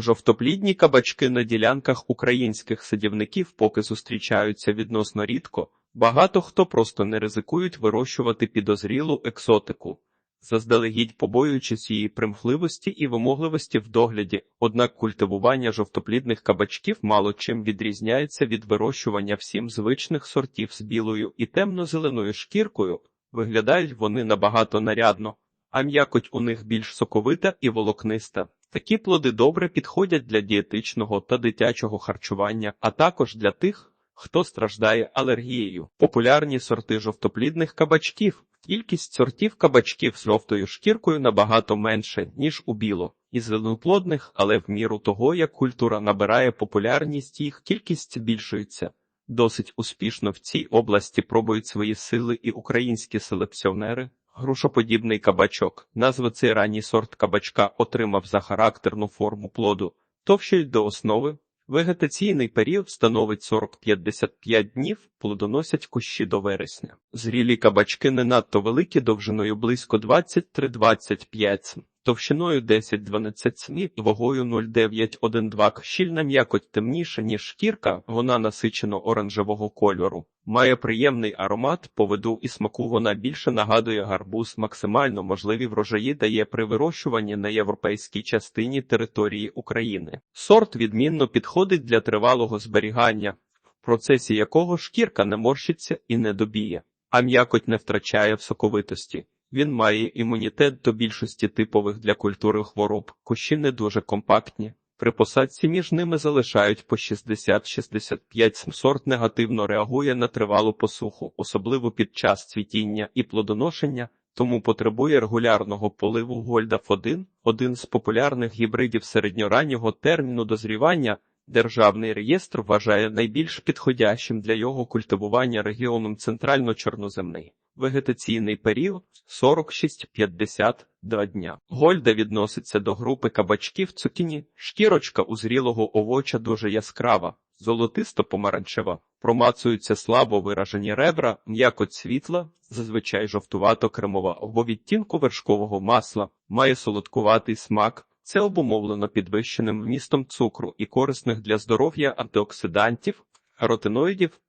Жовтоплідні кабачки на ділянках українських садівників поки зустрічаються відносно рідко. Багато хто просто не ризикують вирощувати підозрілу екзотику, заздалегідь побоюючись її примхливості і вимогливості в догляді. Однак культивування жовтоплідних кабачків мало чим відрізняється від вирощування всім звичних сортів з білою і темно-зеленою шкіркою. Виглядають вони набагато нарядно, а м'якоть у них більш соковита і волокниста. Такі плоди добре підходять для дієтичного та дитячого харчування, а також для тих, хто страждає алергією. Популярні сорти жовтоплідних кабачків. Кількість сортів кабачків з жовтою шкіркою набагато менше, ніж у біло, і зеленоплодних, але в міру того, як культура набирає популярність, їх кількість збільшується. Досить успішно в цій області пробують свої сили і українські селекціонери. Грушоподібний кабачок. Назва цей ранній сорт кабачка отримав за характерну форму плоду, товщий до основи. Вегетаційний період становить 40-55 днів, плодоносять кущі до вересня. Зрілі кабачки не надто великі, довжиною близько 23-25 см, товщиною 10-12 см, вагою 0,912 щільна м'якоть темніша, ніж шкірка, вона насичено оранжевого кольору. Має приємний аромат, по виду і смаку вона більше нагадує гарбуз, максимально можливі врожаї дає при вирощуванні на європейській частині території України. Сорт відмінно підходить для тривалого зберігання, в процесі якого шкірка не морщиться і не добіє, а м'якоть не втрачає в соковитості. Він має імунітет до більшості типових для культури хвороб, кущі не дуже компактні. При посадці між ними залишають по 60-65 сорт негативно реагує на тривалу посуху, особливо під час цвітіння і плодоношення, тому потребує регулярного поливу Гольдаф-1, один з популярних гібридів середньораннього терміну дозрівання. Державний реєстр вважає найбільш підходящим для його культивування регіоном центрально-чорноземний. Вегетаційний період 46-52 дня. Гольда відноситься до групи кабачків цукіні. Шкірочка у зрілого овоча дуже яскрава, золотисто-помаранчева. Промацуються слабо виражені ребра, м'якоть світла, зазвичай жовтувато-кремова або відтінку вершкового масла, має солодкуватий смак. Це обумовлено підвищеним вмістом цукру і корисних для здоров'я антиоксидантів, каротиноїдів.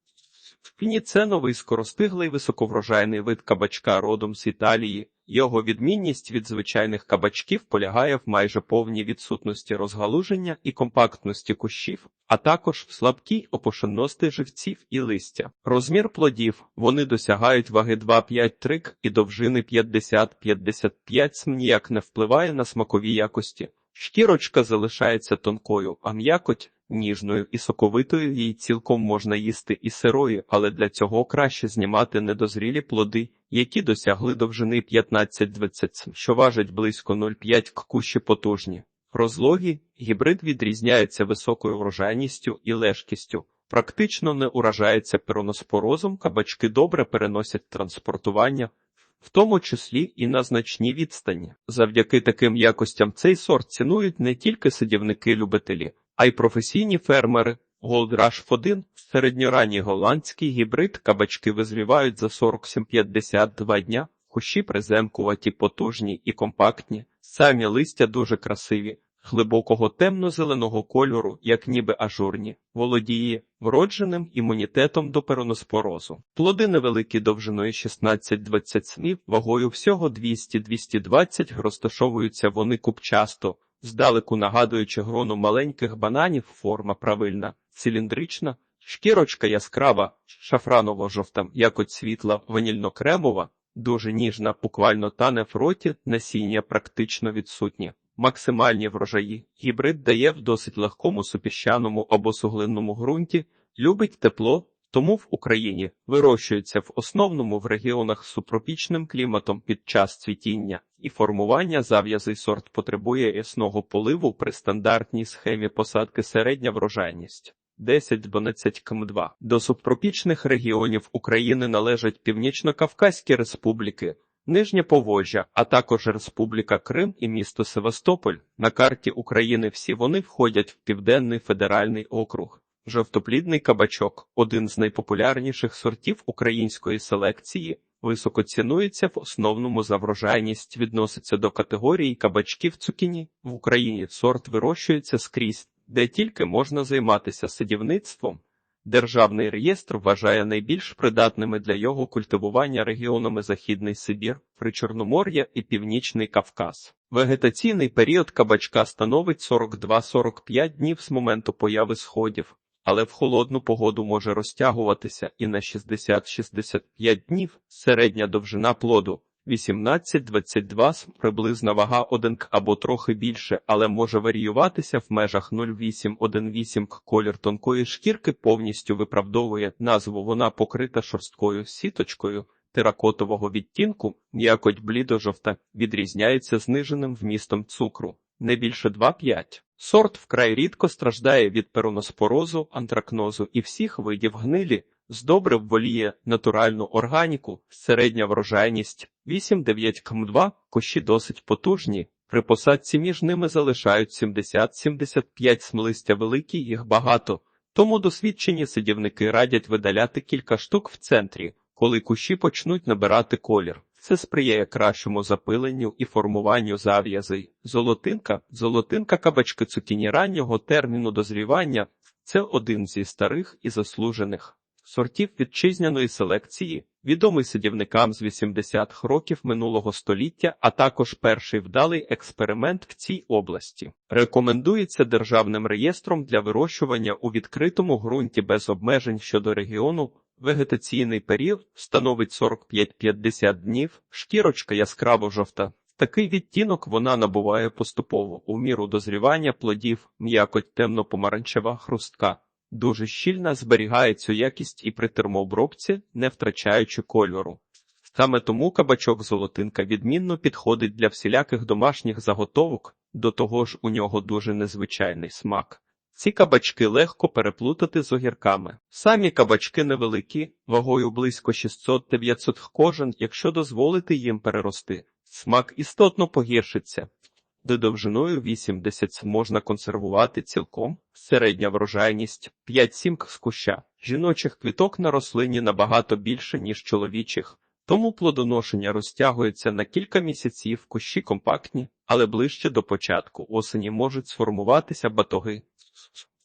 Фіні це новий скоростиглий високоврожайний вид кабачка родом з Італії. Його відмінність від звичайних кабачків полягає в майже повній відсутності розгалуження і компактності кущів, а також в слабкій опушеності живців і листя. Розмір плодів вони досягають ваги 2-5 трик і довжини 50-55 см ніяк не впливає на смакові якості. Шкірочка залишається тонкою, а м'якоть ніжною і соковитою її цілком можна їсти і сирою, але для цього краще знімати недозрілі плоди, які досягли довжини 15-20 що важать близько 0,5 к кущі потужні. Розлогі гібрид відрізняється високою врожайністю і лежкістю. Практично не уражається пероноспорозом, кабачки добре переносять транспортування, в тому числі і на значні відстані. Завдяки таким якостям цей сорт цінують не тільки садівники-любителі, а й професійні фермери. Gold Rush 1 – середньоранній голландський гібрид кабачки визрівають за 47-52 дня, хущі приземкуваті, потужні і компактні, самі листя дуже красиві, глибокого темно-зеленого кольору, як ніби ажурні, володіє вродженим імунітетом до пероноспорозу. Плоди невеликі довжиною 16-20 см, вагою всього 200-220 розташовуються вони купчасто, здалеку нагадуючи грону маленьких бананів, форма правильна, циліндрична, шкірочка яскрава, шафраново-жовта, якось світла, ванільно-кремова, дуже ніжна, буквально тане в роті, насіння практично відсутнє. Максимальні врожаї. Гібрид дає в досить легкому супіщаному або суглинному ґрунті, любить тепло, тому в Україні вирощується в основному в регіонах з субтропічним кліматом під час цвітіння, і формування зав'язий сорт потребує ясного поливу при стандартній схемі посадки середня врожайність. 10-12 км2. До субтропічних регіонів України належать Північно-Кавказькі республіки, Нижнє Поволжя, а також Республіка Крим і місто Севастополь. На карті України всі вони входять в Південний федеральний округ. Жовтоплідний кабачок один з найпопулярніших сортів української селекції, Високо цінується в основному за врожайність відноситься до категорії кабачків цукіні. В Україні сорт вирощується скрізь, де тільки можна займатися садівництвом. Державний реєстр вважає найбільш придатними для його культивування регіонами Західний Сибір, Причорномор'я і Північний Кавказ. Вегетаційний період кабачка становить 42-45 днів з моменту появи сходів, але в холодну погоду може розтягуватися і на 60-65 днів. Середня довжина плоду 18-22 см, приблизна вага 1 к або трохи більше, але може варіюватися в межах 0,8-1,8 к. Колір тонкої шкірки повністю виправдовує назву. Вона покрита шорсткою сіточкою теракотового відтінку, м'якоть блідо-жовта, відрізняється зниженим вмістом цукру, не більше 2,5. Сорт вкрай рідко страждає від пероноспорозу, антракнозу і всіх видів гнилі, з добрив воліє натуральну органіку, середня врожайність 8-9 км2, кощі досить потужні. При посадці між ними залишають 70-75 смлистя великі, їх багато, тому досвідчені садівники радять видаляти кілька штук в центрі, коли кущі почнуть набирати колір. Це сприяє кращому запиленню і формуванню зав'язей. Золотинка, золотинка кабачки цукіні раннього терміну дозрівання це один зі старих і заслужених сортів вітчизняної селекції, відомий садівникам з 80-х років минулого століття, а також перший вдалий експеримент в цій області. Рекомендується державним реєстром для вирощування у відкритому ґрунті без обмежень щодо регіону. Вегетаційний період становить 45-50 днів, шкірочка яскраво жовта. Такий відтінок вона набуває поступово у міру дозрівання плодів, м'якоть темно-помаранчева хрустка. Дуже щільно зберігає цю якість і при термообробці, не втрачаючи кольору. Саме тому кабачок золотинка відмінно підходить для всіляких домашніх заготовок, до того ж у нього дуже незвичайний смак. Ці кабачки легко переплутати з огірками. Самі кабачки невеликі, вагою близько 600-900 кожен, якщо дозволити їм перерости. Смак істотно погіршиться. Де довжиною 80 см можна консервувати цілком, середня врожайність 5-7 з куща. Жіночих квіток на рослині набагато більше, ніж чоловічих, тому плодоношення розтягується на кілька місяців, кущі компактні, але ближче до початку осені можуть сформуватися батоги.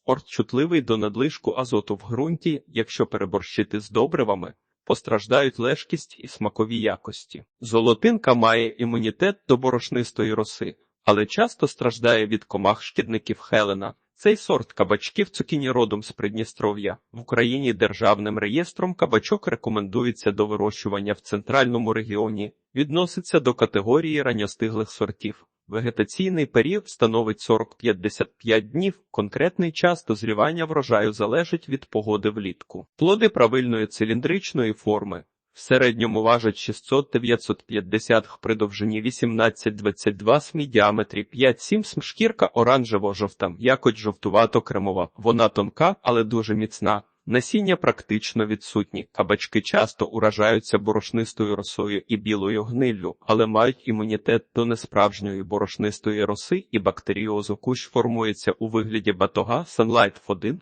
Сорт чутливий до надлишку азоту в ґрунті, якщо переборщити з добривами, постраждають лежкість і смакові якості. Золотинка має імунітет до борошнистої роси але часто страждає від комах шкідників Хелена. Цей сорт кабачків цукіні родом з Придністров'я. В Україні державним реєстром кабачок рекомендується до вирощування в центральному регіоні, відноситься до категорії ранньостиглих сортів. Вегетаційний період становить 40-55 днів. Конкретний час дозрівання врожаю залежить від погоди влітку. Плоди правильної циліндричної форми, в середньому важить 600-950 х при довжині 18-22 см, діаметрі 5-7 см, шкірка оранжево-жовта, якось жовтувато-кремова. Вона тонка, але дуже міцна. Насіння практично відсутні. Кабачки часто уражаються борошнистою росою і білою гниллю, але мають імунітет до несправжньої борошнистої роси і бактеріозу. Кущ формується у вигляді батога Sunlight 1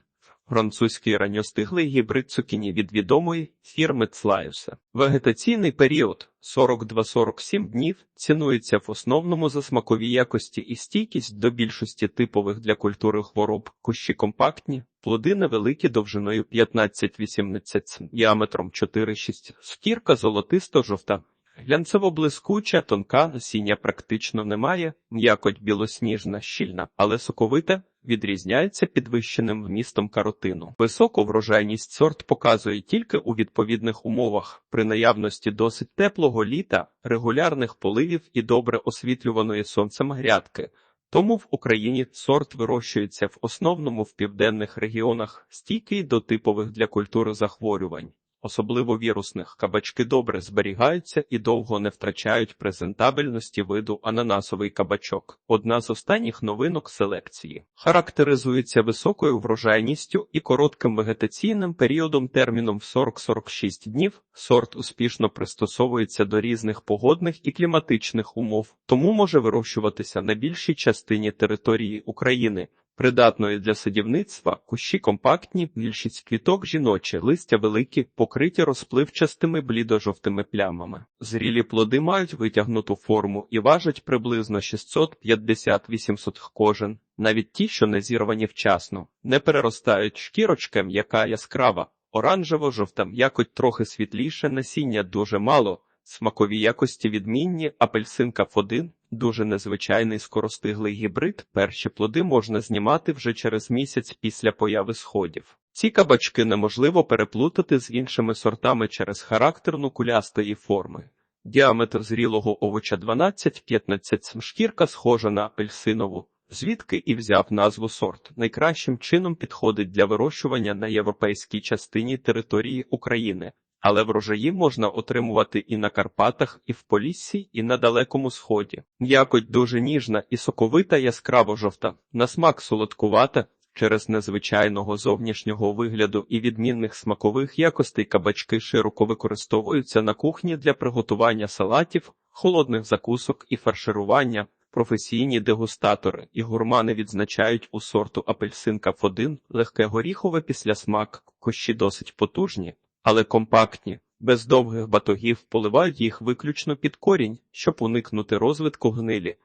французький ранньостиглий гібрид цукіні від відомої фірми Цлаюса. Вегетаційний період 42-47 днів цінується в основному за смакові якості і стійкість до більшості типових для культури хвороб, кущі компактні, плоди невеликі довжиною 15-18 діаметром 4-6, шкірка золотисто-жовта. Глянцево блискуча, тонка насіння практично немає, м'якоть білосніжна, щільна, але соковита, відрізняється підвищеним вмістом каротину. Високу врожайність сорт показує тільки у відповідних умовах, при наявності досить теплого літа, регулярних поливів і добре освітлюваної сонцем грядки. Тому в Україні сорт вирощується в основному в південних регіонах, стійкий до типових для культури захворювань особливо вірусних, кабачки добре зберігаються і довго не втрачають презентабельності виду ананасовий кабачок. Одна з останніх новинок селекції характеризується високою врожайністю і коротким вегетаційним періодом терміном в 40-46 днів. Сорт успішно пристосовується до різних погодних і кліматичних умов, тому може вирощуватися на більшій частині території України. Придатної для садівництва, кущі компактні, більшість квіток жіночі, листя великі, покриті розпливчастими блідо-жовтими плямами. Зрілі плоди мають витягнуту форму і важать приблизно 650-800 кожен. Навіть ті, що не зірвані вчасно, не переростають шкірочка м'яка яскрава, оранжево-жовта м'якоть трохи світліше, насіння дуже мало, смакові якості відмінні, апельсинка F1 дуже незвичайний скоростиглий гібрид. Перші плоди можна знімати вже через місяць після появи сходів. Ці кабачки неможливо переплутати з іншими сортами через характерну кулястої форми. Діаметр зрілого овоча 12-15 см, шкірка схожа на апельсинову. Звідки і взяв назву сорт, найкращим чином підходить для вирощування на європейській частині території України, але врожаї можна отримувати і на Карпатах, і в Поліссі, і на Далекому Сході. М'якоть дуже ніжна і соковита яскраво жовта, на смак солодкувата. Через незвичайного зовнішнього вигляду і відмінних смакових якостей кабачки широко використовуються на кухні для приготування салатів, холодних закусок і фарширування. Професійні дегустатори і гурмани відзначають у сорту апельсинка F1 легке горіхове післясмак, кощі досить потужні, але компактні, без довгих батогів поливають їх виключно під корінь, щоб уникнути розвитку гнилі.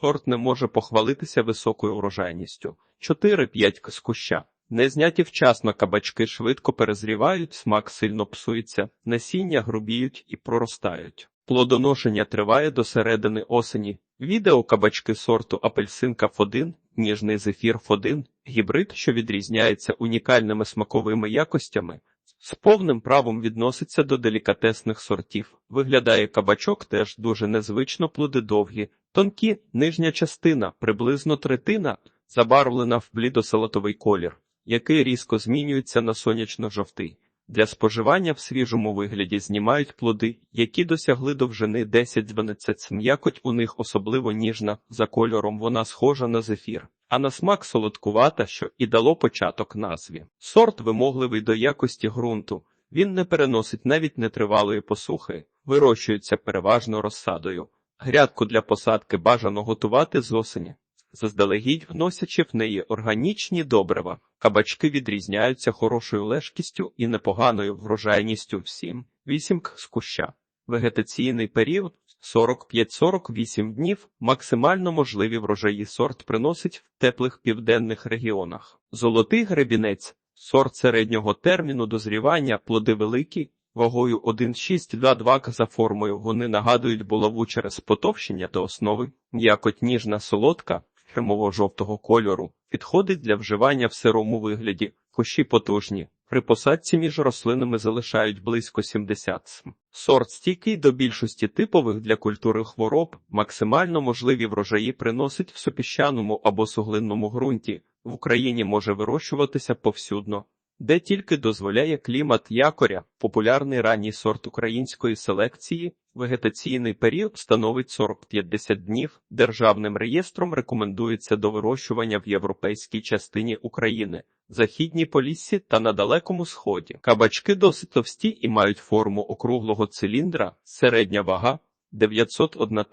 Сорт не може похвалитися високою урожайністю. 4-5 з куща. Не зняті вчасно кабачки швидко перезрівають, смак сильно псується, насіння грубіють і проростають. Плодоношення триває до середини осені. Відео кабачки сорту апельсинка F1, ніжний зефір F1, гібрид, що відрізняється унікальними смаковими якостями, з повним правом відноситься до делікатесних сортів. Виглядає кабачок теж дуже незвично плоди довгі, тонкі, нижня частина, приблизно третина, забарвлена в блідо-салатовий колір, який різко змінюється на сонячно-жовтий. Для споживання в свіжому вигляді знімають плоди, які досягли довжини 10-12 м'якоть у них особливо ніжна, за кольором вона схожа на зефір, а на смак солодкувата, що і дало початок назві. Сорт вимогливий до якості ґрунту, він не переносить навіть нетривалої посухи, вирощується переважно розсадою. Грядку для посадки бажано готувати з осені заздалегідь вносячи в неї органічні добрива. Кабачки відрізняються хорошою лежкістю і непоганою врожайністю всім. 8 к з куща. Вегетаційний період 45-48 днів. Максимально можливі врожаї сорт приносить в теплих південних регіонах. Золотий гребінець сорт середнього терміну дозрівання, плоди великі, вагою 1,6-2,2 к за формою. Вони нагадують булаву через потовщення до основи, м'якоть ніжна солодка, кремово-жовтого кольору, підходить для вживання в сирому вигляді, кущі потужні. При посадці між рослинами залишають близько 70 см. Сорт стійкий до більшості типових для культури хвороб, максимально можливі врожаї приносить в супіщаному або суглинному ґрунті. В Україні може вирощуватися повсюдно де тільки дозволяє клімат якоря, популярний ранній сорт української селекції, вегетаційний період становить 40-50 днів. Державним реєстром рекомендується до вирощування в європейській частині України, західній поліссі та на далекому сході. Кабачки досить товсті і мають форму округлого циліндра, середня вага. 901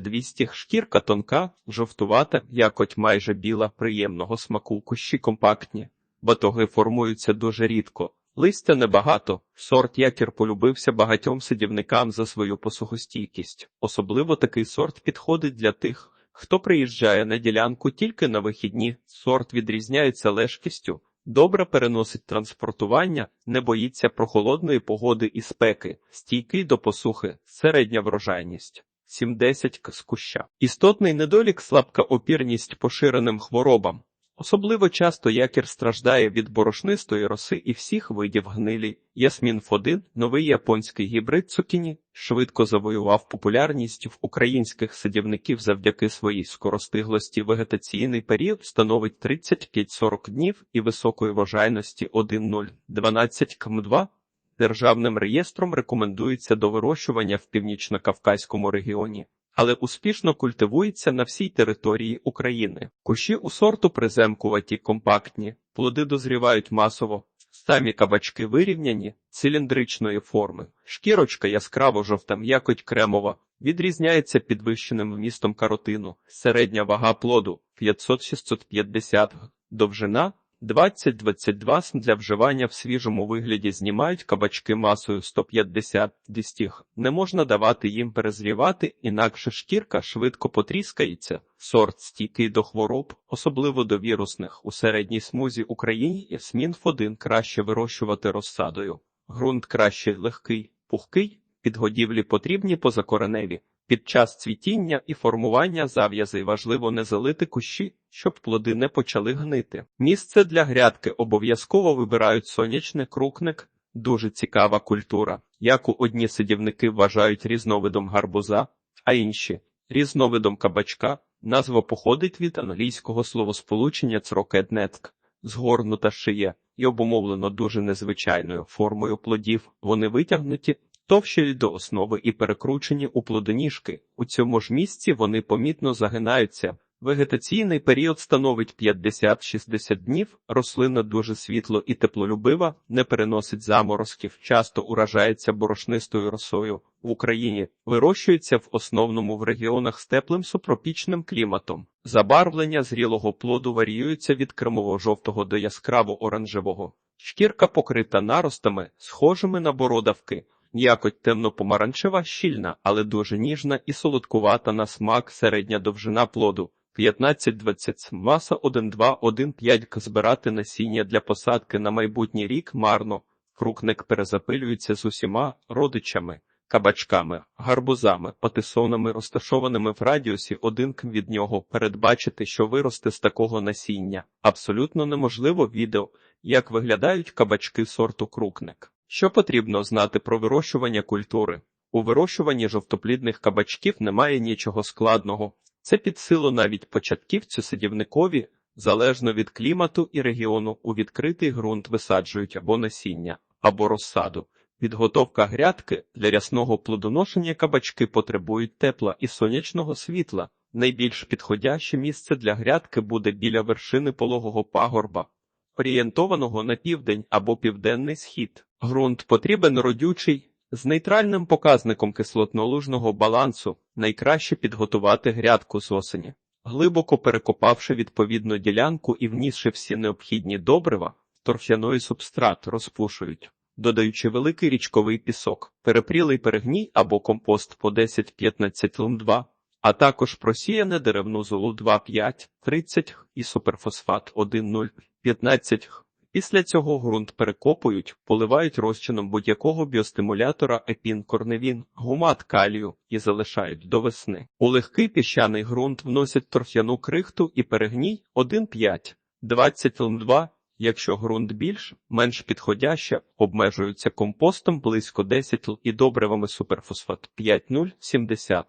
200 шкірка тонка, жовтувата, якоть майже біла, приємного смаку, кущі компактні. Батоги формуються дуже рідко. Листя небагато. Сорт якір полюбився багатьом садівникам за свою посухостійкість. Особливо такий сорт підходить для тих, хто приїжджає на ділянку тільки на вихідні. Сорт відрізняється лежкістю, добре переносить транспортування, не боїться прохолодної погоди і спеки, стійкий до посухи, середня врожайність. 70 з куща. Істотний недолік слабка опірність поширеним хворобам. Особливо часто якір страждає від борошнистої роси і всіх видів гнилі. Ясмін Фодин, новий японський гібрид цукіні, швидко завоював популярність в українських садівників завдяки своїй скоростиглості. Вегетаційний період становить 35-40 днів і високої врожайності 1,0-12 км2. Державним реєстром рекомендується до вирощування в північно-кавказькому регіоні але успішно культивується на всій території України. Кущі у сорту приземкуваті, компактні, плоди дозрівають масово, самі кабачки вирівняні, циліндричної форми, шкірочка яскраво жовта, м'якоть кремова, Відрізняється підвищеним вмістом каротину. Середня вага плоду 500-650 г. Довжина 20-22 см для вживання в свіжому вигляді знімають кабачки масою 150 дистіг. Не можна давати їм перезрівати, інакше шкірка швидко потріскається. Сорт стійкий до хвороб, особливо до вірусних. У середній смузі Україні ясмін 1 краще вирощувати розсадою. Грунт краще легкий, пухкий, підгодівлі потрібні позакореневі. Під час цвітіння і формування зав'язей важливо не залити кущі, щоб плоди не почали гнити. Місце для грядки обов'язково вибирають сонячний крукник, дуже цікава культура, яку одні сидівники вважають різновидом гарбуза, а інші різновидом кабачка. Назва походить від англійського словосполучення црокеднетк, згорнута шия, і обумовлено дуже незвичайною формою плодів. Вони витягнуті товщі до основи і перекручені у плодоніжки. У цьому ж місці вони помітно загинаються. Вегетаційний період становить 50-60 днів. Рослина дуже світло і теплолюбива, не переносить заморозків, часто уражається борошнистою росою. В Україні вирощується в основному в регіонах з теплим субтропічним кліматом. Забарвлення зрілого плоду варіюється від кремово-жовтого до яскраво-оранжевого. Шкірка покрита наростами, схожими на бородавки. Якоть темно-помаранчева, щільна, але дуже ніжна і солодкувата на смак середня довжина плоду. 15-20 маса 1-2-1-5 збирати насіння для посадки на майбутній рік марно. Крукник перезапилюється з усіма родичами, кабачками, гарбузами, патисонами, розташованими в радіусі 1 км від нього. Передбачити, що виросте з такого насіння. Абсолютно неможливо відео, як виглядають кабачки сорту крукник. Що потрібно знати про вирощування культури? У вирощуванні жовтоплідних кабачків немає нічого складного. Це під силу навіть початківцю садівникові, залежно від клімату і регіону, у відкритий ґрунт висаджують або насіння, або розсаду. Підготовка грядки для рясного плодоношення кабачки потребують тепла і сонячного світла. Найбільш підходяще місце для грядки буде біля вершини пологого пагорба, орієнтованого на південь або південний схід. Ґрунт потрібен родючий, з нейтральним показником кислотно-лужного балансу найкраще підготувати грядку з осені. Глибоко перекопавши відповідну ділянку і внісши всі необхідні добрива, торфяної субстрат розпушують, додаючи великий річковий пісок, перепрілий перегній або компост по 10-15 лм 2, а також просіяне деревну золу 2-5-30 і суперфосфат 1-0-15 Після цього ґрунт перекопують, поливають розчином будь-якого біостимулятора епін-корневін, гумат калію і залишають до весни. У легкий піщаний ґрунт вносять торф'яну крихту і перегній 1,5, 20 лм2. Якщо ґрунт більш, менш підходяще, обмежуються компостом близько 10 л і добривами суперфосфат 5,0-70,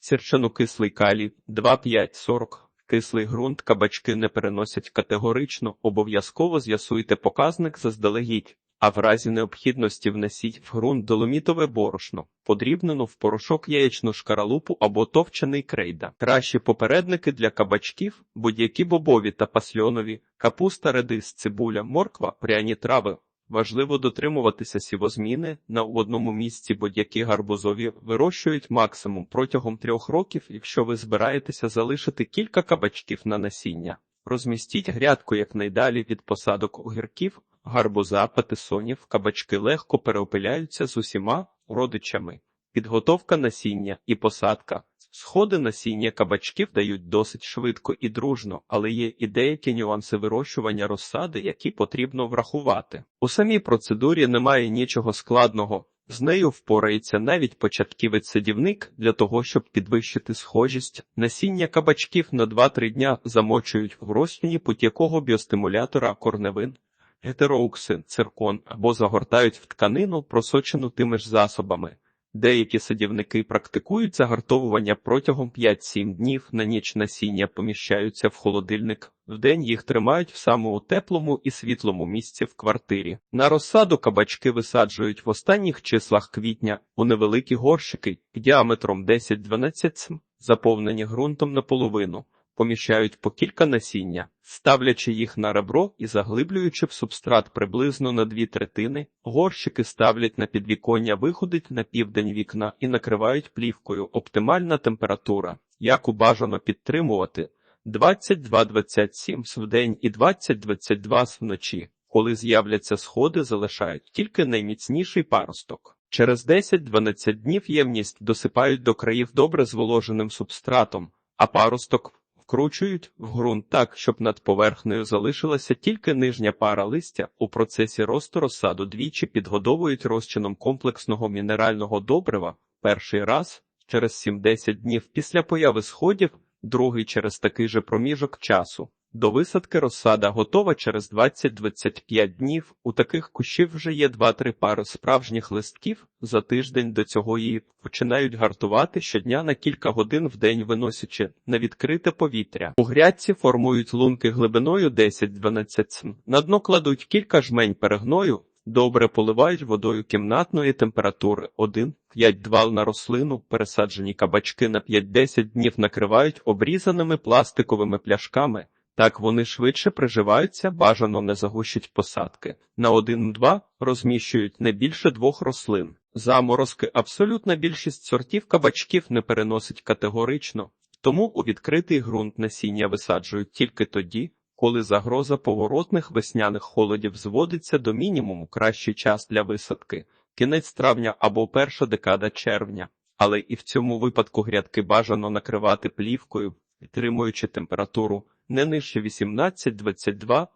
сірчанокислий калій 2,5-40. Кислий ґрунт кабачки не переносять категорично, обов'язково з'ясуйте показник заздалегідь, а в разі необхідності внесіть в ґрунт доломітове борошно, подрібнену в порошок яєчну шкаралупу або товчений крейда. Кращі попередники для кабачків, будь-які бобові та пасльонові, капуста, редис, цибуля, морква, пряні трави. Важливо дотримуватися сівозміни на одному місці, будь-які гарбузові вирощують максимум протягом трьох років, якщо ви збираєтеся залишити кілька кабачків на насіння. Розмістіть грядку якнайдалі від посадок огірків, гарбуза, патисонів, кабачки легко переопиляються з усіма родичами. Підготовка насіння і посадка. Сходи насіння кабачків дають досить швидко і дружно, але є і деякі нюанси вирощування розсади, які потрібно врахувати. У самій процедурі немає нічого складного. З нею впорається навіть початківець-садівник для того, щоб підвищити схожість. Насіння кабачків на 2-3 дня замочують в розчині будь-якого біостимулятора корневин, гетероуксин, циркон або загортають в тканину, просочену тими ж засобами. Деякі садівники практикують загартовування протягом 5-7 днів на ніч насіння поміщаються в холодильник. Вдень їх тримають в самому теплому і світлому місці в квартирі. На розсаду кабачки висаджують в останніх числах квітня у невеликі горщики діаметром 10-12 см, заповнені ґрунтом наполовину. Поміщають по кілька насіння, ставлячи їх на ребро і заглиблюючи в субстрат приблизно на дві третини, горщики ставлять на підвіконня, виходить на південь вікна і накривають плівкою. Оптимальна температура, яку бажано підтримувати 22-27 в день і 20-22 вночі. Коли з'являться сходи, залишають тільки найміцніший паросток. Через 10-12 днів ємність досипають до країв добре зволоженим субстратом, а паросток вкручують в ґрунт так, щоб над поверхнею залишилася тільки нижня пара листя. У процесі росту розсаду двічі підгодовують розчином комплексного мінерального добрива перший раз через 7-10 днів після появи сходів, другий через такий же проміжок часу. До висадки розсада готова через 20-25 днів. У таких кущів вже є 2-3 пари справжніх листків. За тиждень до цього її починають гартувати щодня на кілька годин в день виносячи на відкрите повітря. У грядці формують лунки глибиною 10-12 см. На дно кладуть кілька жмень перегною. Добре поливають водою кімнатної температури 1-5 на рослину, пересаджені кабачки на 5-10 днів накривають обрізаними пластиковими пляшками. Так вони швидше приживаються, бажано не загущить посадки. На 1-2 розміщують не більше двох рослин. Заморозки абсолютна більшість сортів кабачків не переносить категорично, тому у відкритий ґрунт насіння висаджують тільки тоді, коли загроза поворотних весняних холодів зводиться до мінімуму кращий час для висадки, кінець травня або перша декада червня. Але і в цьому випадку грядки бажано накривати плівкою, підтримуючи температуру не нижче 18-22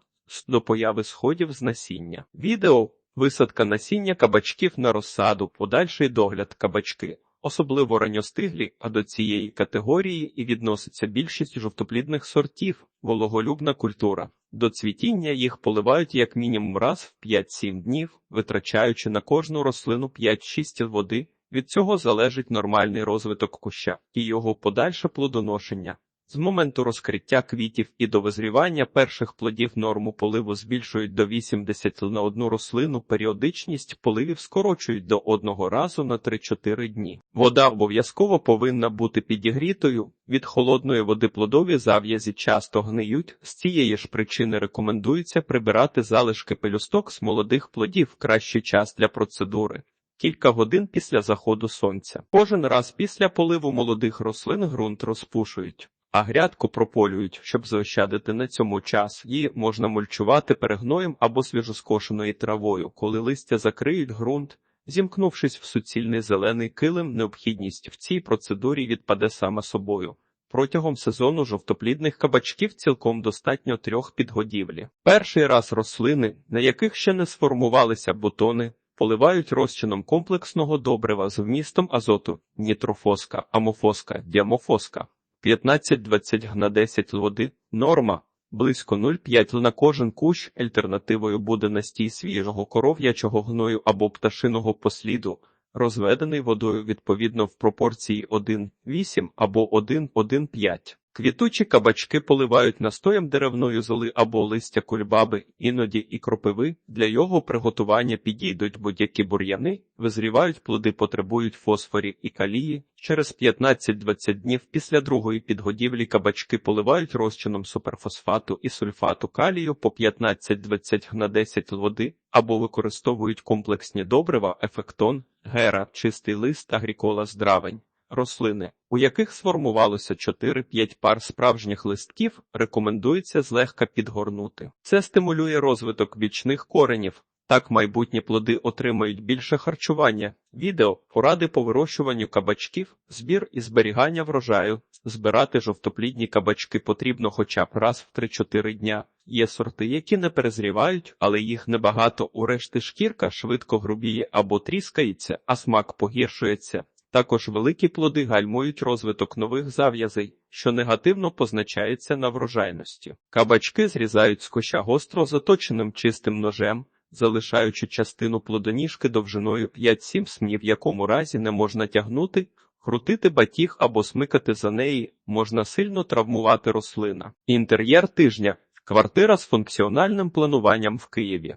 до появи сходів з насіння. Відео висадка насіння кабачків на розсаду, подальший догляд кабачки. Особливо ранньостиглі, а до цієї категорії і відноситься більшість жовтоплідних сортів, вологолюбна культура. До цвітіння їх поливають як мінімум раз в 5-7 днів, витрачаючи на кожну рослину 5-6 води. Від цього залежить нормальний розвиток куща і його подальше плодоношення. З моменту розкриття квітів і до визрівання перших плодів норму поливу збільшують до 80 на одну рослину, періодичність поливів скорочують до одного разу на 3-4 дні. Вода обов'язково повинна бути підігрітою. Від холодної води плодові зав'язі часто гниють. З цієї ж причини рекомендується прибирати залишки пелюсток з молодих плодів кращий час для процедури. Кілька годин після заходу сонця. Кожен раз після поливу молодих рослин ґрунт розпушують а грядку прополюють, щоб заощадити на цьому час. Її можна мульчувати перегноєм або свіжоскошеною травою, коли листя закриють ґрунт. Зімкнувшись в суцільний зелений килим, необхідність в цій процедурі відпаде саме собою. Протягом сезону жовтоплідних кабачків цілком достатньо трьох підгодівлі. Перший раз рослини, на яких ще не сформувалися бутони, поливають розчином комплексного добрива з вмістом азоту, нітрофоска, амофоска, діамофоска. 15-20 на 10 води, норма, близько 0,5 на кожен кущ, альтернативою буде настій свіжого коров'ячого гною або пташиного посліду, розведений водою відповідно в пропорції 1,8 або 1,1,5. Квітучі кабачки поливають настоєм деревної золи або листя кульбаби, іноді і кропиви. Для його приготування підійдуть будь-які бур'яни, визрівають плоди, потребують фосфорів і калії. Через 15-20 днів після другої підгодівлі кабачки поливають розчином суперфосфату і сульфату калію по 15-20 на 10 води або використовують комплексні добрива, ефектон, гера, чистий лист, агрікола здравень. Рослини, у яких сформувалося 4-5 пар справжніх листків, рекомендується злегка підгорнути. Це стимулює розвиток бічних коренів. Так майбутні плоди отримають більше харчування. Відео поради по вирощуванню кабачків, збір і зберігання врожаю. Збирати жовтоплідні кабачки потрібно хоча б раз в 3-4 дня. Є сорти, які не перезрівають, але їх небагато. У решти шкірка швидко грубіє або тріскається, а смак погіршується. Також великі плоди гальмують розвиток нових зав'язей, що негативно позначається на врожайності. Кабачки зрізають з коща гостро заточеним чистим ножем, залишаючи частину плодоніжки довжиною 5-7 см, в якому разі не можна тягнути, крутити батіг або смикати за неї, можна сильно травмувати рослина. Інтер'єр тижня. Квартира з функціональним плануванням в Києві.